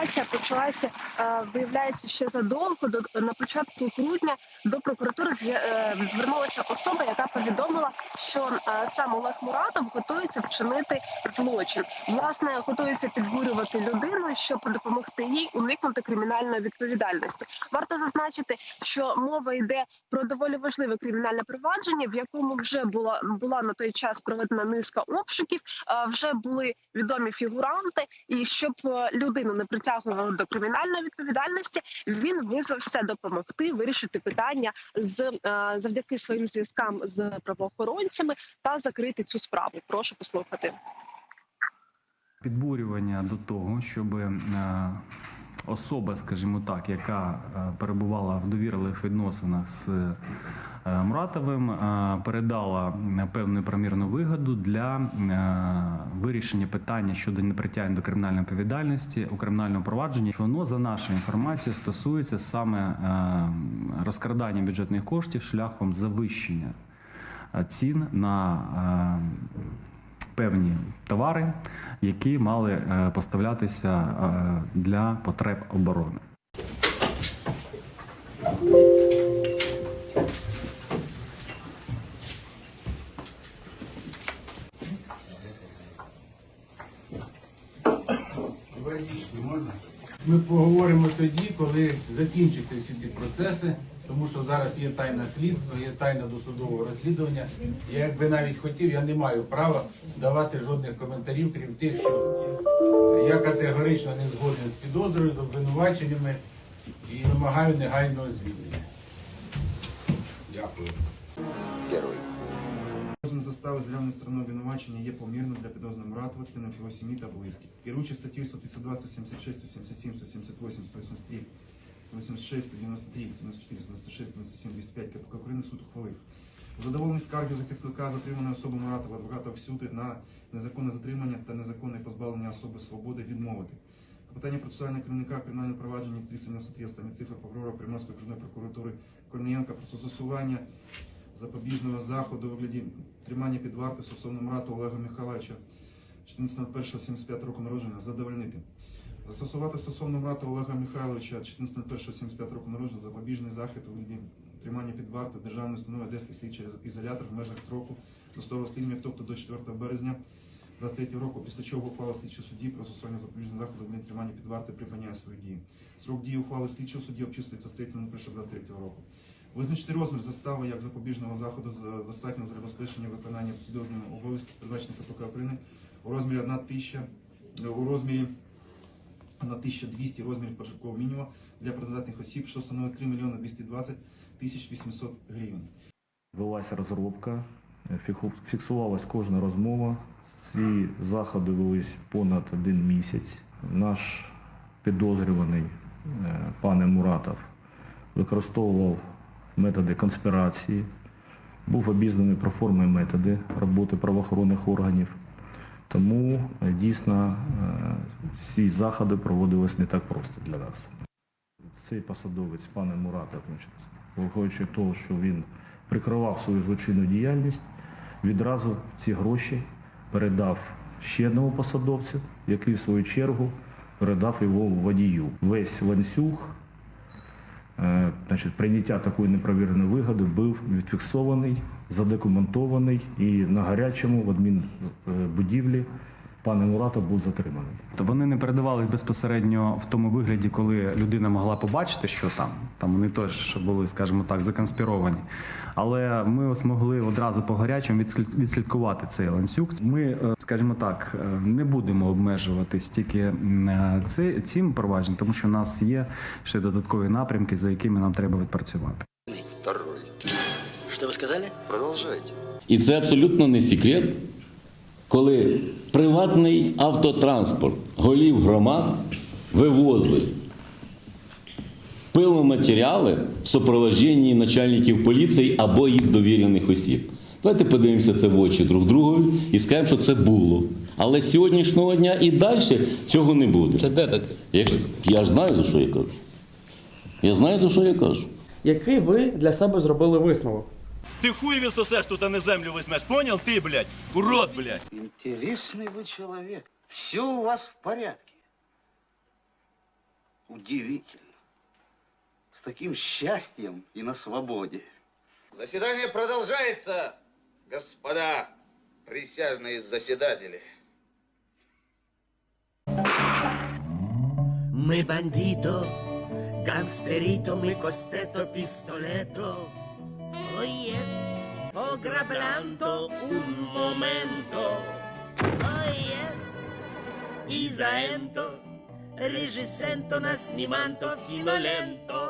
ситуація почалася, е, виявляється, ще задовго до на початку грудня до прокуратури е, звернулася особа, яка повідомила, що е, сам Олег Муратов готується вчинити злочин. Власне, готується підбурювати людину, щоб допомогти їй уникнути кримінальної відповідальності. Варто зазначити, що мова йде про доволі важливе кримінальне провадження, в якому вже була була на той час проведена низка обшуків. Вже були відомі фігуранти, і щоб людину не притягували до кримінальної відповідальності, він визвався допомогти вирішити питання з е, завдяки своїм зв'язкам з правоохоронцями та закрити цю справу. Прошу послухати. підбурювання до того, щоб е, особа, скажімо так, яка е, перебувала в довірливих відносинах з Муратовим, е, передала е, певну примірну вигоду для е, вирішення питання щодо непритягнення до кримінальної відповідальності у кримінальному провадженні. Воно за нашою інформацією стосується саме е, розкрадання бюджетних коштів шляхом завищення е, цін на е, певні товари, які мали е, поставлятися е, для потреб оборони. Водички можна? Ми поговоримо тоді, коли закінчаться всі ці процеси, тому що зараз є тайна слідства, є тайна досудового розслідування. Я якби навіть хотів, я не маю права давати жодних коментарів, крім тих, що я категорично не згоден з підозрою, з обвинуваченнями і вимагаю негайного звільнення. Дякую. Застава зеленої сторони обвинувачення є помірним для підозрюваного Муратова, членів його сім'ї та близьких. Керуючи статтю 132, 176, 177, 178, 183, 186, 193, 94, 96, 97, 205 КПК України суд ухвалив. У задоволенні скарги захисника затриманої особи Муратова, адвоката всюди на незаконне затримання та незаконне позбавлення особи свободи відмовити. Питання процесуального керівника кримінального провадження 393 останні цифри прокурора Приморської окружної прокуратури Корнієнка про застосування запобіжного заходу у вигляді тримання під вартою стосовно Мурата Олега Михайловича 14.01.75 року народження задовольнити. Застосувати стосовно Мурата Олега Михайловича 14.01.75 року народження запобіжний захід у вигляді тримання під вартою державної установи Одеський слідчий ізолятор в межах строку досудового розслідування, тобто до 4 березня 23 року, після чого ухвала слідчого судді про застосування запобіжного заходу у тримання під вартою припиняє свої дії. Срок дії ухвали слідчого судді обчислюється з 3 на 23 року. Визначити розмір застави як запобіжного заходу з достатньо забезпечення виконання підозрюваного обов'язків, передбачених КПК України у розмірі 1 тисяча, у розмірі 1200 розмірів прожиткового мінімуму для працездатних осіб, що становить 3 мільйони 220 тисяч 800 гривень. Велася розробка, фіксувалась кожна розмова. Ці заходи велись понад один місяць. Наш підозрюваний е, пане Муратов використовував методи конспірації, був обізнаний про форми і методи роботи правоохоронних органів. Тому е, дійсно е, ці заходи проводились не так просто для нас. Цей посадовець, пане значить, виходячи того, що він прикривав свою злочинну діяльність, відразу ці гроші передав ще одному посадовцю, який в свою чергу передав його водію. Весь ланцюг значить, прийняття такої непровіреної вигоди був відфіксований, задокументований і на гарячому в адмінбудівлі пане Муратов був затриманий. То вони не передавали безпосередньо в тому вигляді, коли людина могла побачити, що там. Там вони теж були, скажімо так, законспіровані. Але ми змогли одразу по гарячому відслід- відслідкувати цей ланцюг. Ми, е, скажімо так, е, не будемо обмежуватись тільки е, цим провадженням, тому що в нас є ще додаткові напрямки, за якими нам треба відпрацювати. Второй. Что вы сказали? Продолжайте. І це абсолютно не секрет, коли приватний автотранспорт голів громад вивозили пиломатеріали в супроводженні начальників поліції або їх довірених осіб. Давайте подивимося це в очі друг другові і скажемо, що це було. Але з сьогоднішнього дня і далі цього не буде. Це де таке? Я, я ж знаю, за що я кажу. Я знаю, за що я кажу. Який ви для себе зробили висновок? Ты хуй сосешь, тут а на землю возьмешь. Понял ты, блядь? Урод, блядь. Интересный вы человек. Все у вас в порядке. Удивительно. С таким счастьем и на свободе. Заседание продолжается, господа присяжные заседатели. Мы бандито, гангстерито, мы костето, пистолето. Oh yes, ho grablanto un momento. Oh yes, Isaento, regisento na snimanto finolento.